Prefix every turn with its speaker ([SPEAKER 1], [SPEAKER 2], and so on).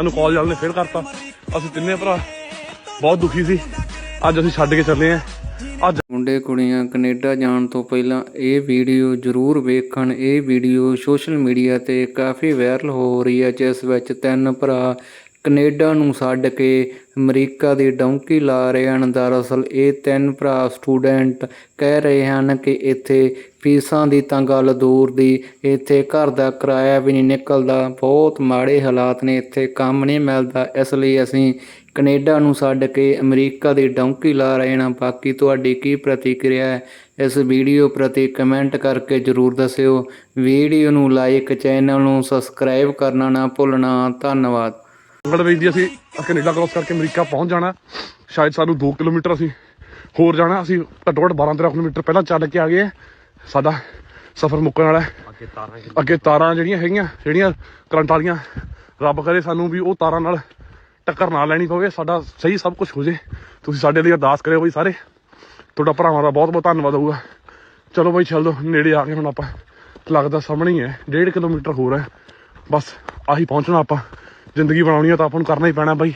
[SPEAKER 1] ਸਾਨੂੰ ਕਾਲਜ ਵਾਲੇ ਨੇ, ਫੇਰ ਕਰਤਾ। ਅਸੀਂ ਤਿੰਨੇ ਭਰਾ ਬਹੁਤ ਦੁਖੀ ਸੀ। ਅੱਜ ਅਸੀਂ ਛੱਡ ਕੇ ਚੱਲੇ ਆਂ। ਅੱਜ
[SPEAKER 2] ਮੁੰਡੇ ਕੁੜੀਆਂ ਕੈਨੇਡਾ ਜਾਣ ਤੋਂ ਪਹਿਲਾਂ ਇਹ ਵੀਡੀਓ ਜ਼ਰੂਰ ਵੇਖਣ। ਇਹ ਵੀਡੀਓ ਸੋਸ਼ਲ ਮੀਡੀਆ ਤੇ ਕਾਫੀ ਵਾਇਰਲ ਹੋ ਰਹੀ ਹੈ, ਜਿਸ ਵਿੱਚ ਤਿੰਨ ਭਰਾ ਕੈਨੇਡਾ ਨੂੰ ਛੱਡ ਕੇ ਅਮਰੀਕਾ ਦੀ ਡੌਂਕੀ ਲਾ ਰਹੇ ਹਨ। ਦਰਅਸਲ ਇਹ ਤਿੰਨ ਭਰਾ ਸਟੂਡੈਂਟ ਕਹਿ ਰਹੇ ਹਨ ਕਿ ਇੱਥੇ ਫੀਸਾਂ ਦੀ ਤਾਂ ਗੱਲ ਦੂਰ ਦੀ, ਇੱਥੇ ਘਰ ਦਾ ਕਿਰਾਇਆ ਵੀ ਨਹੀਂ ਨਿਕਲਦਾ। ਬਹੁਤ ਮਾੜੇ ਹਾਲਾਤ ਨੇ, ਇੱਥੇ ਕੰਮ ਨਹੀਂ ਮਿਲਦਾ। ਇਸ ਲਈ ਅਸੀਂ ਕੈਨੇਡਾ ਨੂੰ ਛੱਡ ਕੇ ਅਮਰੀਕਾ ਦੀ ਡੌਂਕੀ ਲਾ ਰਹੇ ਹਾਂ। ਬਾਕੀ ਤੁਹਾਡੀ ਕੀ ਪ੍ਰਤੀਕਿਰਿਆ ਹੈ? ਇਸ ਵੀਡੀਓ ਪ੍ਰਤੀ ਕਮੈਂਟ ਕਰਕੇ ਜਰੂਰ ਦੱਸਿਓ। ਵੀਡੀਓ ਨੂੰ ਲਾਈਕ, ਚੈਨਲ ਨੂੰ ਸਬਸਕ੍ਰਾਈਬ ਕਰਨਾ ਨਾ ਭੁੱਲਣਾ। ਧੰਨਵਾਦ।
[SPEAKER 1] ਵੇਚ ਦੀ ਅਸੀਂ ਕੈਨੇਡਾ ਕ੍ਰੋਸ ਕਰਕੇ ਅਮਰੀਕਾ ਪਹੁੰਚ ਜਾਣਾ। ਸ਼ਾਇਦ ਸਾਨੂੰ 2 ਕਿਲੋਮੀਟਰ ਅਸੀਂ ਹੋਰ ਜਾਣਾ। ਅਸੀਂ ਘੱਟੋ ਘੱਟ 12 13 ਕਿਲੋਮੀਟਰ ਪਹਿਲਾਂ ਚੱਲ ਕੇ ਆ ਗਏ। ਸਾਡਾ ਸਫ਼ਰ ਮੁੱਕਣ ਵਾਲਾ ਅੱਗੇ ਤਾਰਾਂ ਜਿਹੜੀਆਂ ਹੈਗੀਆਂ ਜਿਹੜੀਆਂ ਕਰੰਟ ਵਾਲੀਆਂ ਰੱਬ ਕਰੇ ਸਾਨੂੰ ਵੀ ਉਹ ਤਾਰਾਂ ਨਾਲ ਟੱਕਰ ਨਾ ਲੈਣੀ ਪਵੇ। ਸਾਡਾ ਸਹੀ ਸਭ ਕੁਝ ਹੋ ਜੇ। ਤੁਸੀਂ ਸਾਡੇ ਲਈ ਅਰਦਾਸ ਕਰਿਓ ਬਈ ਸਾਰੇ। ਤੁਹਾਡਾ ਭਰਾਵਾਂ ਦਾ ਬਹੁਤ ਬਹੁਤ ਧੰਨਵਾਦ ਹੋਊਗਾ। ਚਲੋ ਬਈ ਚੱਲ ਦੋ ਨੇੜੇ ਆ ਗਏ ਹੁਣ ਆਪਾਂ। ਲੱਗਦਾ ਸਾਹਮਣੇ ਹੀ ਹੈ। 1.5 ਕਿਲੋਮੀਟਰ ਹੋਰ ਹੈ। ਬਸ ਆਹੀ ਪਹੁੰਚਣਾ ਆਪਾਂ ਜ਼ਿੰਦਗੀ ਬਣਾਉਣੀ ਆ ਤਾਂ ਆਪਾਂ ਨੂੰ ਕਰਨਾ ਹੀ ਪੈਣਾ ਬਾਈ।